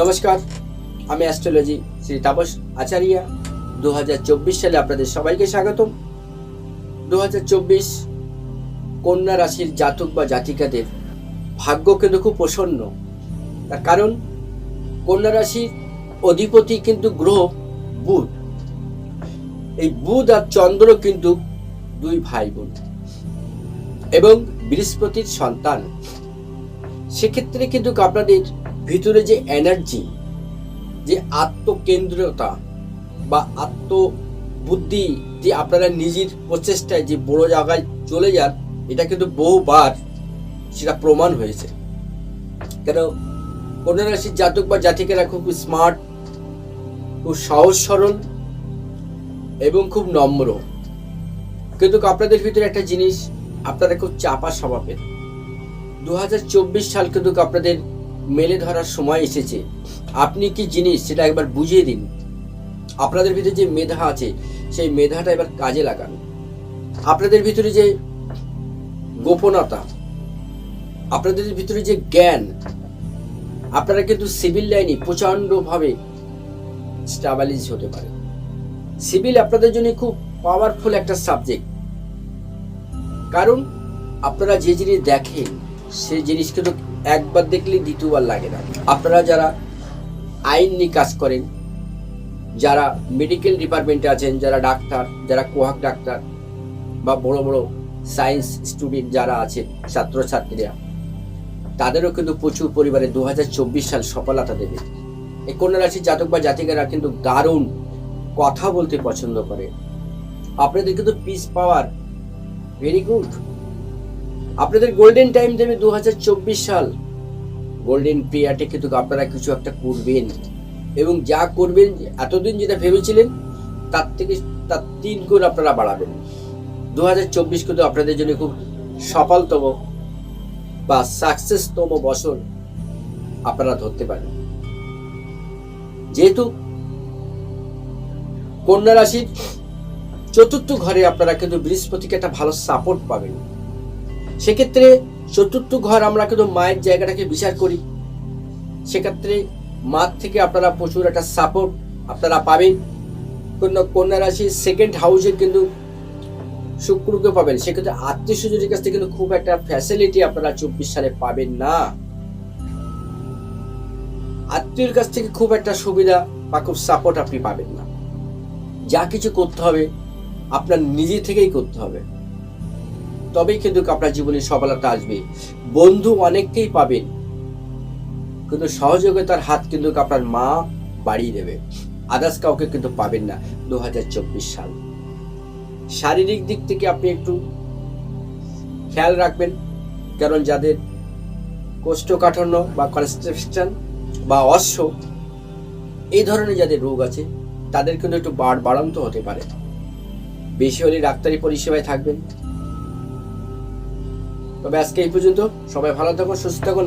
নমস্কার, আমি অ্যাস্ট্রোলজি শ্রী তাপস আচারিয়া। দু হাজার চব্বিশ সালে আপনাদের সবাইকে স্বাগতম। দু কন্যা রাশির জাতক বা জাতিকাদের ভাগ্য কিন্তু খুব প্রসন্ন। তার কারণ, কন্যা রাশির অধিপতি কিন্তু গ্রহ বুধ। এই বুধ আর চন্দ্র কিন্তু দুই ভাই বোন এবং বৃহস্পতির সন্তান। সেক্ষেত্রে কিন্তু আপনাদের ভিতরে যে এনার্জি, যে আত্মকেন্দ্রতা বা আত্মবুদ্ধি যে আপনারা নিজের প্রচেষ্টায় যে বড় জায়গায় চলে যান, এটা কিন্তু বহুবার সেটা প্রমাণ হয়েছে। কেন? কন্যা রাশির জাতক বা জাতিকেরা খুব স্মার্ট খুব সহজ সরল এবং খুব নম্র। কিন্তু আপনাদের ভিতরে একটা জিনিস, আপনারা খুব চাপা স্বভাবের। দু হাজার চব্বিশ সাল কিন্তু আপনাদের মেলে ধরার সময় এসেছে। আপনি কি জিনিস সেটা একবার বুঝিয়ে দিন। আপনাদের ভিতরে যে মেধা আছে, সেই মেধাটা এবার কাজে লাগান। আপনাদের ভিতরে যে গোপনতা, আপনাদের ভিতরে যে জ্ঞান, আপনারা কিন্তু সিভিল লাইনে প্রচণ্ডভাবে স্টাবলিশ হতে পারে। সিভিল আপনাদের জন্য খুব পাওয়ারফুল একটা সাবজেক্ট কারণ আপনারা যে জিনিস দেখেন সেই জিনিস কিন্তু একবার দেখলে দ্বিতীয়বার লাগে না। আপনারা যারা আইন নিয়ে কাজ করেন, যারা মেডিকেল ডিপার্টমেন্টে আছেন, যারা ডাক্তার, যারা কোহাক ডাক্তার বা বড় বড় সায়েন্স স্টুডেন্ট যারা আছে ছাত্রছাত্রীরা, তাদেরও কিন্তু প্রচুর পরিবারে দু হাজার চব্বিশ সাল সফলতা দেবে। এই কন্যা রাশির জাতক বা জাতিকারা কিন্তু দারুণ কথা বলতে পছন্দ করে। আপনাদের কিন্তু পিস পাওয়ার ভেরি গুড আপনাদের গোল্ডেন টাইম দেবে দু হাজার চব্বিশ সাল গোল্ডেন পিরিয়ডে কিন্তু আপনারা কিছু একটা করবেন। এবং যা করবেন, এতদিন যেটা ভেবেছিলেন, তার থেকে তার তিন গুণ আপনারা বাড়াবেন। দু কিন্তু আপনাদের জন্য খুব সফলতম বা সাকসেসতম বছর আপনারা ধরতে পারেন। যেহেতু কন্যা রাশির চতুর্থ ঘরে আপনারা কিন্তু বৃহস্পতিকে একটা ভালো সাপোর্ট পাবেন। সেক্ষেত্রে চতুর্থ ঘর আমরা কিন্তু মায়ের জায়গাটাকে বিচার করি। সেক্ষেত্রে মার থেকে আপনারা প্রচুর একটা সাপোর্ট আপনারা পাবেন। কন্যা কন্যা রাশির সেকেন্ড হাউসে কিন্তু শুক্রকে পাবেন। সেক্ষেত্রে আত্মীয় স্বজনের কাছ থেকে কিন্তু খুব একটা ফ্যাসিলিটি আপনারা চব্বিশ সালে পাবেন না। আত্মীয়র কাছ থেকে খুব একটা সুবিধা বা খুব সাপোর্ট আপনি পাবেন না। যা কিছু করতে হবে, আপনার নিজে থেকেই করতে হবে। তবেই কিন্তু আপনার জীবনে সফলতা আসবে। বন্ধু অনেককেই পাবেন, কিন্তু সহযোগিতার হাত কিন্তু আপনার মা বাড়িয়ে দেবে। আদার্স কাউকে কিন্তু পাবেন না দু হাজার চব্বিশ সাল। শারীরিক দিক থেকে আপনি একটু খেয়াল রাখবেন, কারণ যাদের কোষ্ঠকাঠিন্য বা কনস্ট্রাকশন বা অশ্ব, এই ধরনের যাদের রোগ আছে, তাদের কিন্তু একটু বাড় বাড়ন্ত হতে পারে। বেশি হলে ডাক্তারি পরিষেবায় থাকবেন। তবে আজকে এই পর্যন্ত সবাই ভালো থাকুন সুস্থ থাকুন।